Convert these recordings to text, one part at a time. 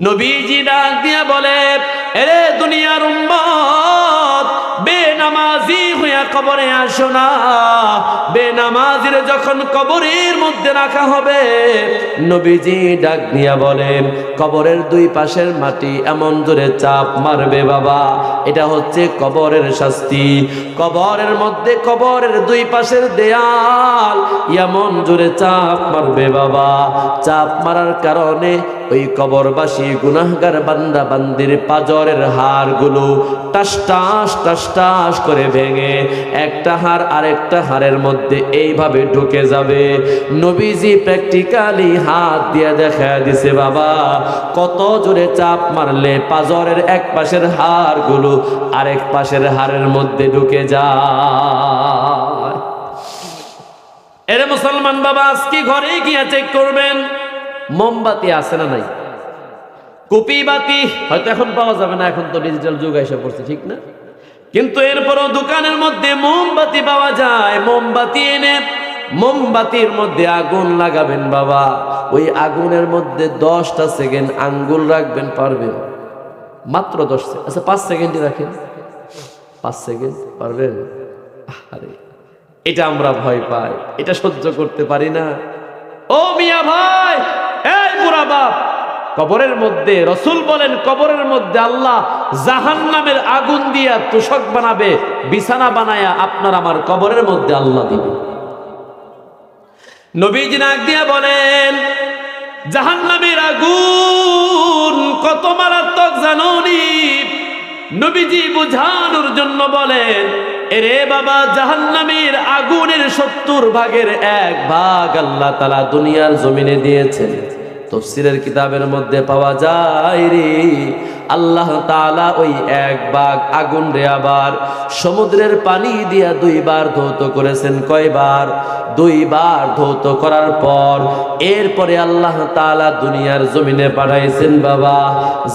নবীজি ডাক দিয়া বলে, এরে দুনিয়ার উম্মত, বেনামাজি হইয়া কবরে আসো না। বেনামাজির যখন কবরের মধ্যে রাখা হবে, নবীজি ডাক দিয়া বলেন কবরের দুই পাশের মাটি এমন জোরে চাপ মারবে বাবা। এটা হচ্ছে কবরের শাস্তি। কবরের মধ্যে কবরের দুই পাশের দেয়াল এমন জোরে চাপ মারবে বাবা। চাপ মারার কারণে ওই কবরবাসী গুনাহগার বান্দা বান্দির পাজরের হাড়গুলো টাস টাস টাস টাস করে ভেঙে একটা হাড় আরেকটা হাড়ের মধ্যে এইভাবে ঢুকে যাবে। নবীজি প্র্যাকটিক্যালি হাত দিয়ে দেখা দিছে, বাবা, কত জোরে চাপ মারলে পাজরের এক পাশের হাড়গুলো আরেক পাশের হাড়ের মধ্যে ঢুকে যায়। এরে মুসলমান বাবা, আজকে ঘরে গিয়ে চেক করবেন। মোমবাতি আছে না নাই? কুপি বাতি হয়তো এখন পাওয়া যাবে না, এখন তো ডিজিটাল যুগ এসে পড়ছে, ঠিক না? কিন্তু এরপরও দোকানের মধ্যে মোমবাতি পাওয়া যায়, মোমবাতি এনে মোমবাতির মধ্যে আগুন লাগাবেন বাবা। ওই আগুনের মধ্যে দশটা সেকেন্ড আঙ্গুল রাখবেন, পারবেন? মাত্র দশ সেকেন্ড। আচ্ছা পাঁচ সেকেন্ডই রাখেন। পাঁচ সেকেন্ড, পারবেন? আরে এটা আমরা ভয় পাই, এটা সহ্য করতে পারি না। ও মিয়া ভাই! এই বুড়া বাপ, কবরের মধ্যে, রসুল বলেন, কবরের মধ্যে আল্লাহ জাহান নামের আগুন দিয়া তুষক বানাবে, বিছানা বানায়া আপনার আমার কবরের মধ্যে আল্লাহ দিবে। নবীজ নাক দিয়া বলেন জাহান নামের আগুন কত মারাত্মক জাননি নবীজি বুঝানোর জন্য বলেন এরে বাবা, জাহান্নামের আগুনের সত্তর ভাগের এক ভাগ আল্লাহ তালা দুনিয়ার জমিনে দিয়েছেন। তফসিলের কিতাবের মধ্যে পাওয়া যায় রে, আল্লাহ তাআলা ওই এক বাঘ আগুন রে আবার সমুদ্রের পানি দিয়া দুইবার ধৌত করেছেন। কয়বার? দুইবার ধৌত করার পর এরপরে আল্লাহ তাআলা দুনিয়ার জমিনে পাঠাইছেন, বাবা,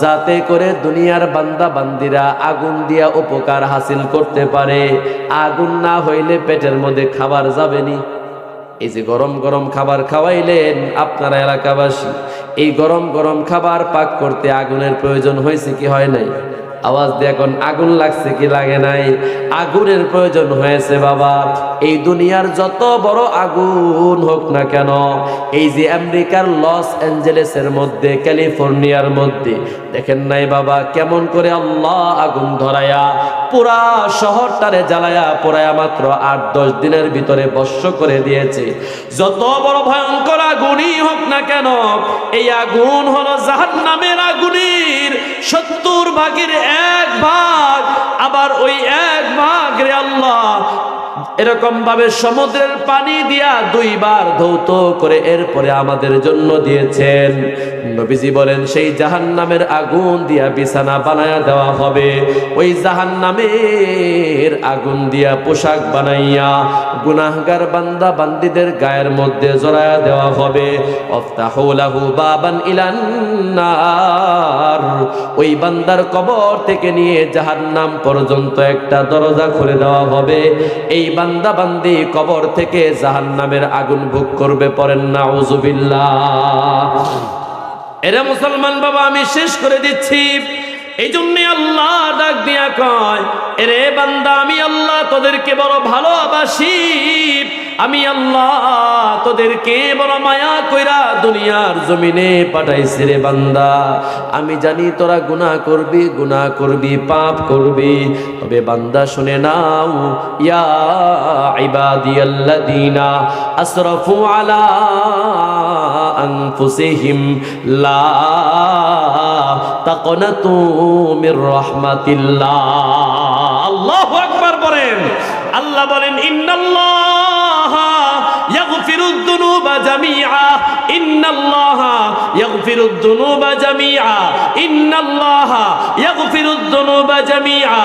যাতে করে দুনিয়ার বান্দা বান্দিরা আগুন দিয়া উপকার হাসিল করতে পারে। আগুন না হইলে পেটের মধ্যে খাবার যাবেনি এই যে গরম গরম খাবার খাওয়াইলেন আপনারা এলাকাবাসী, এই গরম গরম খাবার পাক করতে আগুনের প্রয়োজন হয়েছে কি হয় নাই? আওয়াজ দিয়ে এখন আগুন লাগছে কি লাগে নাই? আগুনের প্রয়োজন হয়েছে, বাবা। এই দুনিয়ার যত বড় আগুন হোক না কেন, এই যে আমেরিকার লস অ্যাঞ্জেলেসের মধ্যে, ক্যালিফোর্নিয়ার মধ্যে, দেখেন নাই বাবা, কেমন করে আল্লাহ আগুন ধরায়া পুরা শহরটারে জ্বালায়া পোড়ায়া মাত্র আট দশ দিনের ভিতরে বর্ষ করে দিয়েছে। যত বড় ভয়ঙ্কর আগুনই হোক না কেন, এই আগুন হলো জাহান নামের আগুনের সত্তর ভাগের এক ভাগ, আবার ওই এক ভাগ রে আল্লাহ এরকম ভাবে সমুদ্রের পানি দিয়া দুইবার ধৌত করে এরপরে আমাদের জন্য দিয়েছেন। নবীজি বলেন, সেই জাহান নামের আগুন দিয়া বিছানা বানায়া দেওয়া হবে। ওই জাহান নামের আগুন দিয়া পোশাক বানাইয়া গুনাহগার বান্দা বান্দিদের গায়ের মধ্যে জড়ায়া দেওয়া হবে। অফতাহুলাহু বাবান ইলান্নার ওই বান্দার কবর থেকে নিয়ে জাহান্নাম পর্যন্ত একটা দরজা খুলে দেওয়া হবে। এই বান্দা বান্দি কবর থেকে জাহান নামের আগুন ভোগ করবে পরেন না উজুবিল্লা এরা মুসলমান বাবা, আমি শেষ করে দিচ্ছি। এই জন্য আল্লাহ ডাক দিয়া কয়, এরে বান্দা, আমি আল্লাহ তোদেরকে বড় ভালোবাসি। আমি আল্লাহ তোদেরকে বড় মায়া কইরা দুনিয়ার জমিনে পাঠাইছি রে বান্দা। আমি জানি তোরা গুনাহ করবি গুনাহ করবি, পাপ করবি। তবে বান্দা, শুনে নাও, ইয়া ইবাদিয়াল্লাযীনা আসরাফু আলা আনফুসিহিম, লা তাকনাতু মির রাহমাতিল্লাহ। আল্লাহু আকবার বলেন। আল্লাহ বলেন ইন্নাল্লাহ ইন্নাল্লাহ ইয়াগফিরুদ দুনুবা জামিআ, ইন্নাল্লাহ ইয়াগফিরুদ দুনুবা জামিআ,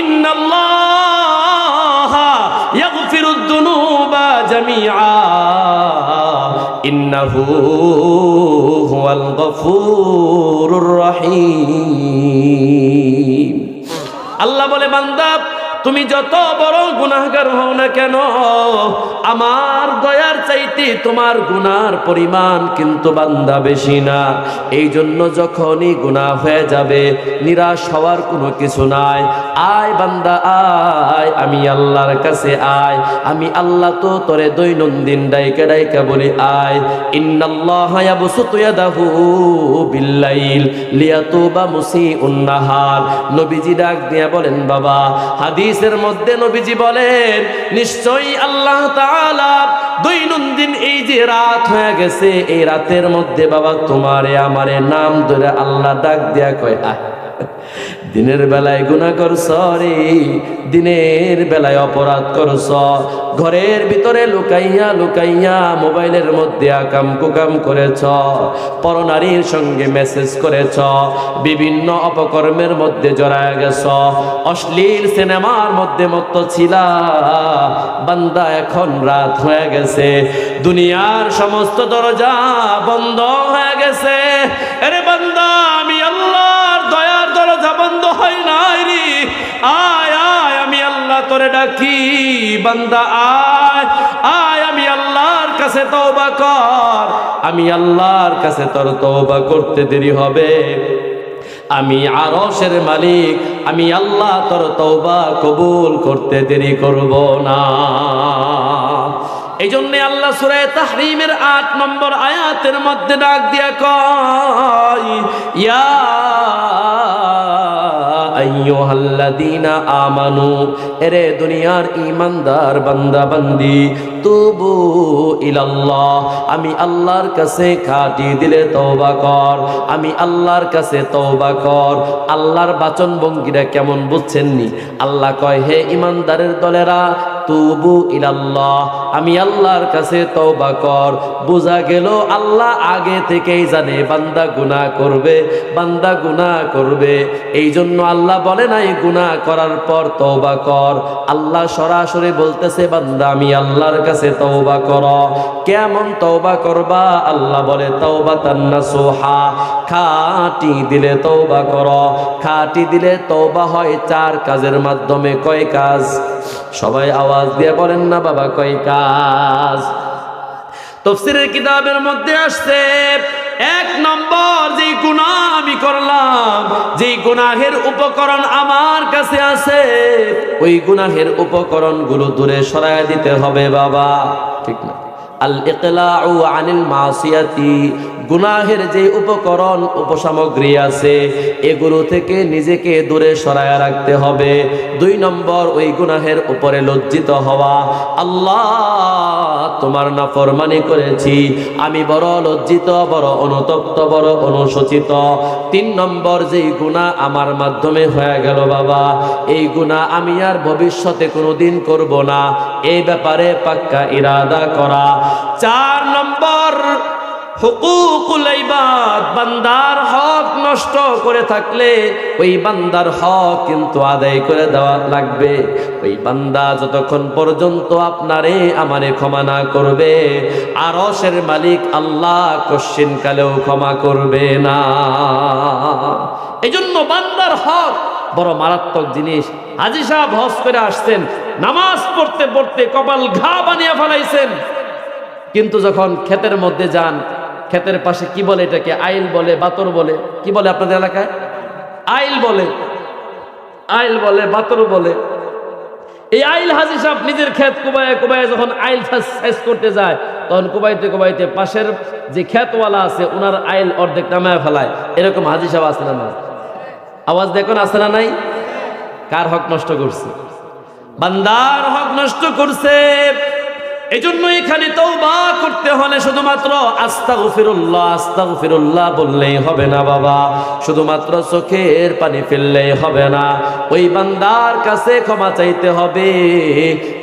ইন্নাল্লাহ ইয়াগফিরুদ দুনুবা জামিআ। ইন্নাহু হুয়াল গফুরুর রহিম। আল্লাহ বলে, বান্দা তুমি যত বড় গুনাহগার হও না কেন, আমার দয়ার চাইতে তোমার গুনার পরিমাণ কিন্তু বান্দা বেশি না। এই জন্য যখনই গুনাহ হয়ে যাবে, নিরাশ হওয়ার কোনো কিছু নাই। আয় বান্দা, আয়। আমি আল্লাহর কাছে আয়। আমি আল্লাহ তো তোরে দৈনন্দিন ডাইকা ডাইকা বলি আয়। ইন্নাল্লাহ ইয়াবসুতু ইয়াদাহু বিল্লাইল লিয়াতুবা মুসিউন নাহার। নবীজি ডাক দিয়া বলেন, বাবা, হাদিসের মধ্যে নবীজি বলেন, নিশ্চয়ই আল্লাহ তাআলা দৈনন্দিন এই যে রাত হয়ে গেছে, এই রাতের মধ্যে বাবা তোমারে আমারে নাম ধরে আল্লাহ ডাক দিয়া কয় আয় দিনের বেলায় গুণা করছ রে, দিনের বেলায় অপরাধ করছ। ঘরের ভিতরে লুকাইয়া লুকাইয়া মোবাইলের মধ্যে আকাম কুকাম করেছ, পরনারীর সঙ্গে মেসেজ করেছ, বিভিন্ন অপকর্মের মধ্যে জড়ায় গেছ। অশ্লীল সিনেমার মধ্যে মত্ত ছিলা, বান্দা এখন রাত হয়ে গেছে। দুনিয়ার সমস্ত দরজা বন্ধ হয়ে গেছে। আরে বান্দা! আয় আয়, আমি আল্লাহ তোরে ডাকি, বান্দা আয়। আয়, আমি আল্লাহর কাছে তওবা কর। আমি আল্লাহর কাছে তোর তওবা করতে দেরি হবে। আমি আরশের মালিক, আমি আল্লাহ তোর তওবা কবুল করতে দেরি করব না। এই জন্যে আল্লাহ সুরায় তাহরিমের আট নম্বর আয়াতের মধ্যে ডাক দিয়া কয়, ইয়া আমানু, এরে দুনিয়ার বান্দা বান্দি তুবু ইলাল্লাহ, আমি আল্লাহর কাছে খাটি দিলে তওবা কর, আমি আল্লাহর কাছে তওবা কর। আল্লাহর বাচন ভঙ্গিরা কেমন বুঝছেননি? আল্লাহ কয়, হে ইমানদারের দলেরা তুবু ইলাল্লাহ। আমি আল্লাহর কাছে তওবা কর। বোঝা গেল আল্লাহ আগে থেকেই জানে বান্দা গুনাহ করবে, বান্দা গুনাহ করবে। এই জন্য আল্লাহ বলে নাই, গুনাহ করার পর তওবা কর। আল্লাহ সরাসরি বলতেছে, বান্দা, আমি আল্লাহর কাছে তওবা কর। কেমন তওবা করবা? আল্লাহ বলে, তওবা তান্না সোহা। খাটি দিলে তওবা কর। খাটি দিলে তওবা হয় চার কাজের মাধ্যমে। কয় কাজ? সবাই আওয়াজ দিয়ে বলেন না, বাবা কয় কাজ? তফসিরের কিতাবের মধ্যে আসছে, এক নম্বর যে গুনাহ আমি করলাম যে গুনাহের উপকরণ আমার কাছে আছে, ওই গুনাহের উপকরণগুলো দূরে সরায় দিতে হবে, বাবা। ঠিক না? আল ইকলাউ আনিল মাসিয়াতি গুনাহের যে উপকরণ, উপসামগ্রী আছে, এগুলো থেকে নিজেকে দূরে সরায় রাখতে হবে। দুই নম্বর, ওই গুনাহের উপরে লজ্জিত হওয়া। আল্লাহ, তোমার না ফরমানি করেছি। আমি বড় লজ্জিত, বড় অনুতপ্ত, বড় অনুশোচিত। তিন নম্বর, যেই গুণা আমার মাধ্যমে হয়ে গেল বাবা, এই গুণা আমি আর ভবিষ্যতে কোনোদিন করব না। এই ব্যাপারে পাক্কা ইরাদা করা। চার নম্বর বান্দার হক নষ্ট করে থাকলে ওই বান্দার হক কিন্তু আদায় করে দেওয়া লাগবে। ওই বান্দা যতক্ষণ পর্যন্ত আপনারে, আমারে ক্ষমা না করবে, আরশের মালিক আল্লাহ কশ্চিন কালেও ক্ষমা করবে না। এই জন্য বান্দার হক বড় মারাত্মক জিনিস। হাজি হজ করে আসছেন, নামাজ পড়তে পড়তে কপাল ঘা বানিয়ে ফেলাইছেন। কিন্তু যখন ক্ষেতের মধ্যে যান ক্ষেতের পাশে কি বলে এটাকে? আইল বলে, বাতর বলে। কি বলে আপনাদের এলাকায়? আইল বলে। আইল বলে, বাতর বলে। এই আইল হাজি সাহেব নিজের ক্ষেত কুবায় কুবায় যখন আইল শেষ করতে যায়, তখন কুবাইতে কুবাইতে পাশের যে ক্ষেতওয়ালা আছে ওনার আইল অর্ধেক নামায় ফেলায়। এরকম হাজি সাহেব আছে না আওয়াজ দেখুন, আছে না নাই? কার হক নষ্ট করছে? বান্দার হক নষ্ট করছে। এই জন্য এখানে তৌবা করতে হলে শুধুমাত্র আস্তা গফিরুল্লাহ আস্তা গফিরুল্লাহ বললেই হবে না বাবা। শুধুমাত্র চোখের পানি ফেললেই হবে না। ওই বান্দার কাছে ক্ষমা চাইতে হবে।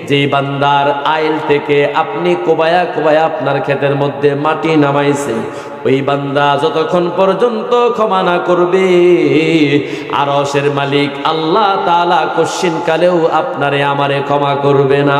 যেই বান্দার আইল থেকে আপনি কোবায়া কোবায়া আপনার ক্ষেতের মধ্যে মাটি নামাইছে, ওই বান্দা যতক্ষণ পর্যন্ত ক্ষমা না করবে, আরশের মালিক আল্লাহ তাআলা কশ্চিন কালেও আপনারে আমারে ক্ষমা করবে না।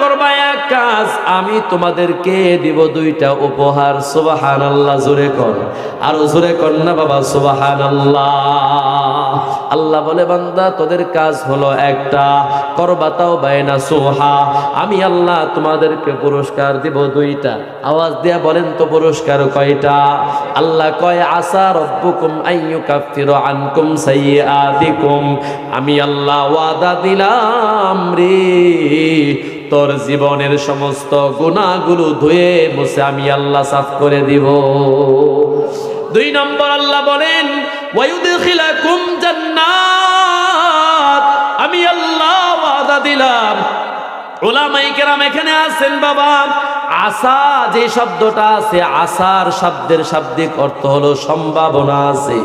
করবা এক কাজ, আমি তোমাদেরকে দিব দুইটা উপহার সুবাহান আল্লাহ জোরে কর। আরও জোরে কর না বাবা সুবাহান আল্লাহ আল্লাহ বলে, বান্দা, তোদের কাজ হলো একটা করবাতাও বাইনা সোহা। আমি আল্লাহ তোমাদেরকে পুরস্কার দিব দুইটা। আওয়াজ দিয়া বলেন তো পুরস্কার কয়টা? আল্লাহ কয় আসা রব্বুকুম আইয়ুকাফিরু আনকুম সাইয়্যাতিকুম। আমি আল্লাহ ওয়াদা দিলাম রে। তোর জীবনের সমস্ত গুণাগুলো ধুয়ে মুছে আমি আল্লাহ সাফ করে দিব। দুই নম্বর আল্লাহ বলেন, ওয়ায়ুদখিলাকুম জান্নাত। আমি আল্লাহ ওয়াদা দিলাম। ওলামাই এখানে আছেন বাবা। আশা যে শব্দটা আছে, আশার শব্দের শাব্দিক অর্থ হলো সম্ভাবনা আছে।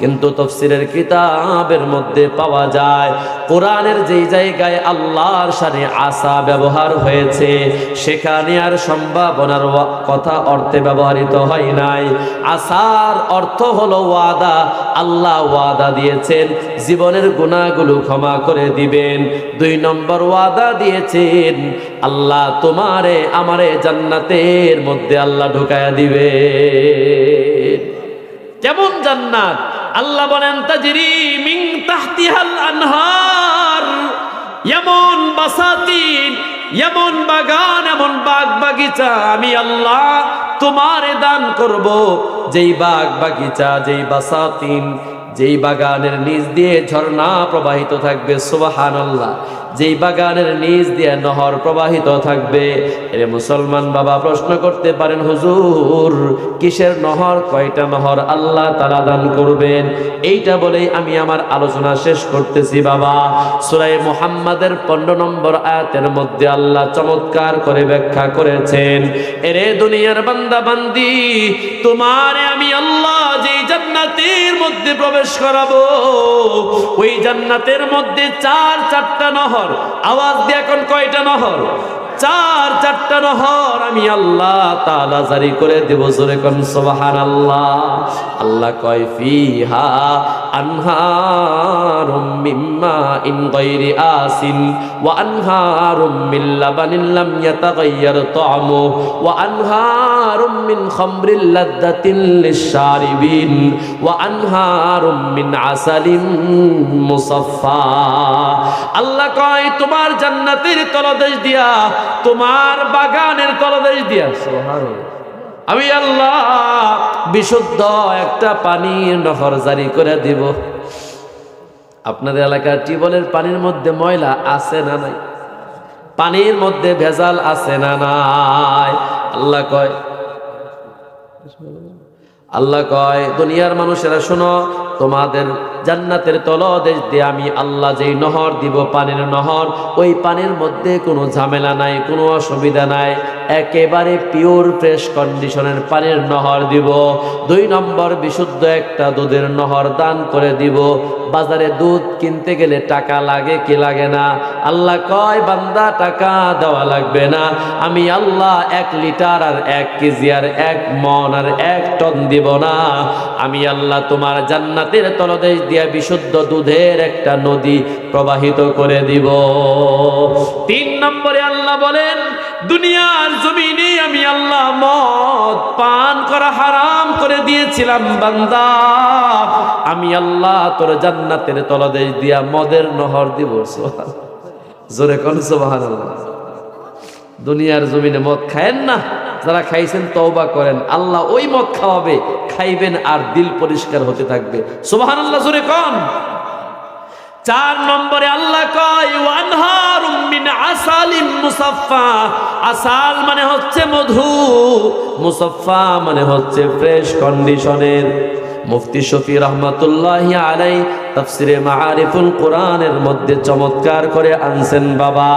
কিন্তু তফসিরের কিতাবের মধ্যে পাওয়া যায়, কোরআনের যেই জায়গায় আল্লাহর সাথে আশা ব্যবহার হয়েছে, সেখানে আর সম্ভাবনার কথা অর্থে ব্যবহৃত হয় নাই। আশার অর্থ হলো ওয়াদা, আল্লাহ ওয়াদা দিয়েছেন, জীবনের গুণাগুলো ক্ষমা করে দিবেন। দুই নম্বর ওয়াদা দিয়েছেন, আল্লাহ তোমারে আমারে জান্নাতের মধ্যে আল্লাহ ঢুকায়া দিবে কেমন জান্নাত আল্লাহ বলেন, তাজরি মিং তাহতিহাল আনহার, এমন বাসাতিন, এমন বাগান, এমন বাগ বাগিচা আমি আল্লাহ তোমারে দান করব। যেই বাগ বাগিচা, যেই বাসাতিন যেই বাগানের নিচ দিয়ে ঝর্ণা প্রবাহিত থাকবে সুবাহান আল্লাহ যেই বাগানের নিচ দিয়ে নহর প্রবাহিত থাকবে। এর মুসলমান বাবা, প্রশ্ন করতে পারেন, হুজুর, কিসের নহর? কয়টা নহর আল্লাহ তালা দান করবেন? এইটা বলেই আমি আমার আলোচনা শেষ করতেছি বাবা। সুরাই মোহাম্মদের পনেরো নম্বর আয়াতের মধ্যে আল্লাহ চমৎকার করে ব্যাখ্যা করেছেন, এরে দুনিয়ার বান্দা বান্দি তোমারে আমি আল্লাহ যেই জান্নাতের মধ্যে প্রবেশ করাবো, ওই জান্নাতের মধ্যে চার, চারটা নহর। আওয়াজ দিয়ে এখন কয়টা নহর? চার, চারটা নহর আমি আল্লাহ তালা জারি করে দেব জোরে কোন, সুবহানাল্লাহ। আল্লাহ আল্লাহ কয়, ফিহা আনহারুম মিম্মা ইন গায়রি আসিন, ওয়া আনহারুম মিন লাবানিন লাম ইয়াতাগায়্যার তা'মু, ওয়া আনহারুম মিন খামরিল লাদ্দাতিন লিশ-শারিবিন, ওয়া আনহারুম মিন আসালিন মুসাফফা। আল্লাহ কয়, তোমার জান্নাতের তলদেশ দিয়া তোমার বাগানের তলদেশ দিয়া সুবহানাল্লাহ আমি আল্লাহ বিশুদ্ধ একটা পানির নহর জারি করে দিব। আপনাদের এলাকার টিউবওয়েলের পানির মধ্যে ময়লা আছে না নাই? পানির মধ্যে ভেজাল আছে না নাই? আল্লাহ কয় আল্লাহ কয়, দুনিয়ার মানুষেরা শোনো তোমাদের জান্নাতের তলদেশ দিয়ে আমি আল্লাহ যেই নহর দিব পানির নহর, ওই পানির মধ্যে কোনো ঝামেলা নাই, কোনো অসুবিধা নাই। একেবারে পিওর ফ্রেশ কন্ডিশনের পানির নহর দিব। দুই নম্বর বিশুদ্ধ একটা দুধের নহর দান করে দিব। বাজারে দুধ কিনতে গেলে টাকা লাগে কি লাগে না? আল্লাহ কয়, বান্দা, টাকা দেওয়া লাগবে না। আমি আল্লাহ এক লিটার আর এক কেজি আর এক মন আর এক টন দিব না। আমি আল্লাহ তোমার জান্নাতের তলদেশ দিয়া বিশুদ্ধ দুধের একটা নদী প্রবাহিত করে দিব। তিন নম্বরে আল্লাহ বলেন দুনিয়ার জমিনে আমি আল্লাহ মদ পান করা হারাম করে দিয়েছিলাম, বান্দা। আমি আল্লাহ তোর জান্নাতের তলদেশ দিয়া মদের নহর দিব জোরে কোন, সুবহানাল্লাহ। দুনিয়ার জমিনে মদ খায়েন না, যারা খাইছেন তওবা করেন। আল্লাহ ওই মদ খাওয়াবে, খাইবেন আর দিল পরিষ্কার হতে থাকবে। সুবহানাল্লাহ, জোরে কোন। চার নম্বরে আল্লাহ কয়, ওয়ানহারুম মিন আসালিম মুসাফফা। আসাল মানে হচ্ছে মধু, মুসাফফা মানে হচ্ছে ফ্রেশ কন্ডিশনের। মুফতি শফি রহমাতুল্লাহ আলাই তাফসিরে মাআরিফুল কোরআনের মধ্যে চমৎকার করে আনছেন বাবা।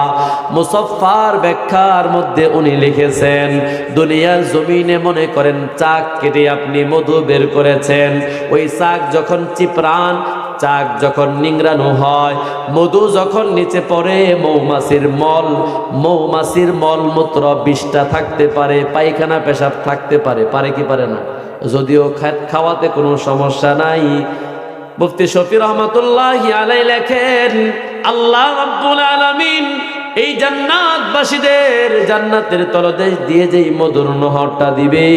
মুসাফফার ব্যাখ্যার মধ্যে উনি লিখেছেন, দুনিয়ার জমিনে মনে করেন চাক কেটে আপনি মধু বের করেছেন। ওই চাক যখন চিপরান চাক যখন নিংড়ানো হয়, মধু যখন নিচে পড়ে, মৌমাছির মল, মৌমাছির মলমূত্র বিষটা থাকতে পারে, পায়খানা পেশাব থাকতে পারে পারে কি পারে না? যদিও খাওয়াতে কোনো সমস্যা নাই। মুফতি শফি রহমতুল্লাহ আলাই লেখেন, আল্লাহ রাব্বুল আলামিন এই জান্নাতবাসীদের জান্নাতের তলদেশ দিয়ে যেই মধুর নহরটা দিবে,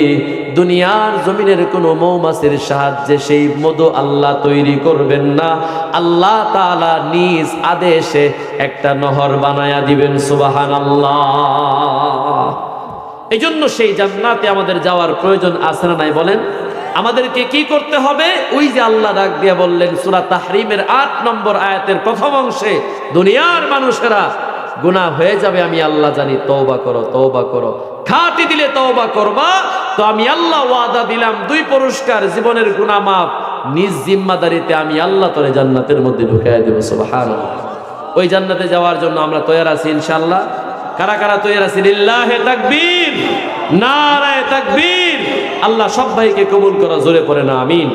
দুনিয়ার জমিনের কোনো মৌমাছির সাহায্যে সেই মধু আল্লাহ তৈরি করবেন না। আল্লাহ তালা নিজ আদেশে একটা নহর বানায়া দিবেন সুবাহান আল্লাহ এই জন্য সেই জান্নাতে আমাদের যাওয়ার প্রয়োজন আছে না নাই বলেন? আমাদেরকে কি করতে হবে? ওই যে আল্লাহ ডাক দিয়ে বললেন, সুরা তাহরিমের আট নম্বর আয়াতের প্রথম অংশে, দুনিয়ার মানুষেরা গুনাহ হয়ে যাবে, আমি আল্লাহ জানি, তওবা করো তওবা করো। খাটি দিলে তওবা করবা, তো আমি আল্লাহ ওয়াদা দিলাম, দুই পুরস্কার জীবনের গুনাহ মাপ নিজ জিম্মাদারিতে আমি আল্লাহ তোরে জান্নাতের মধ্যে ঢুকাই দেবো, সুবহানাল্লাহ। ওই জান্নাতে যাওয়ার জন্য আমরা তৈরি আছি, ইনশাআল্লাহ। কারা কারা তৈরি আছি? লিল্লাহে তাকবীর, নারায়ে তাকবীর। আল্লাহ সব ভাইকে কবুল করা, জোরে পড়ে না, আমিন।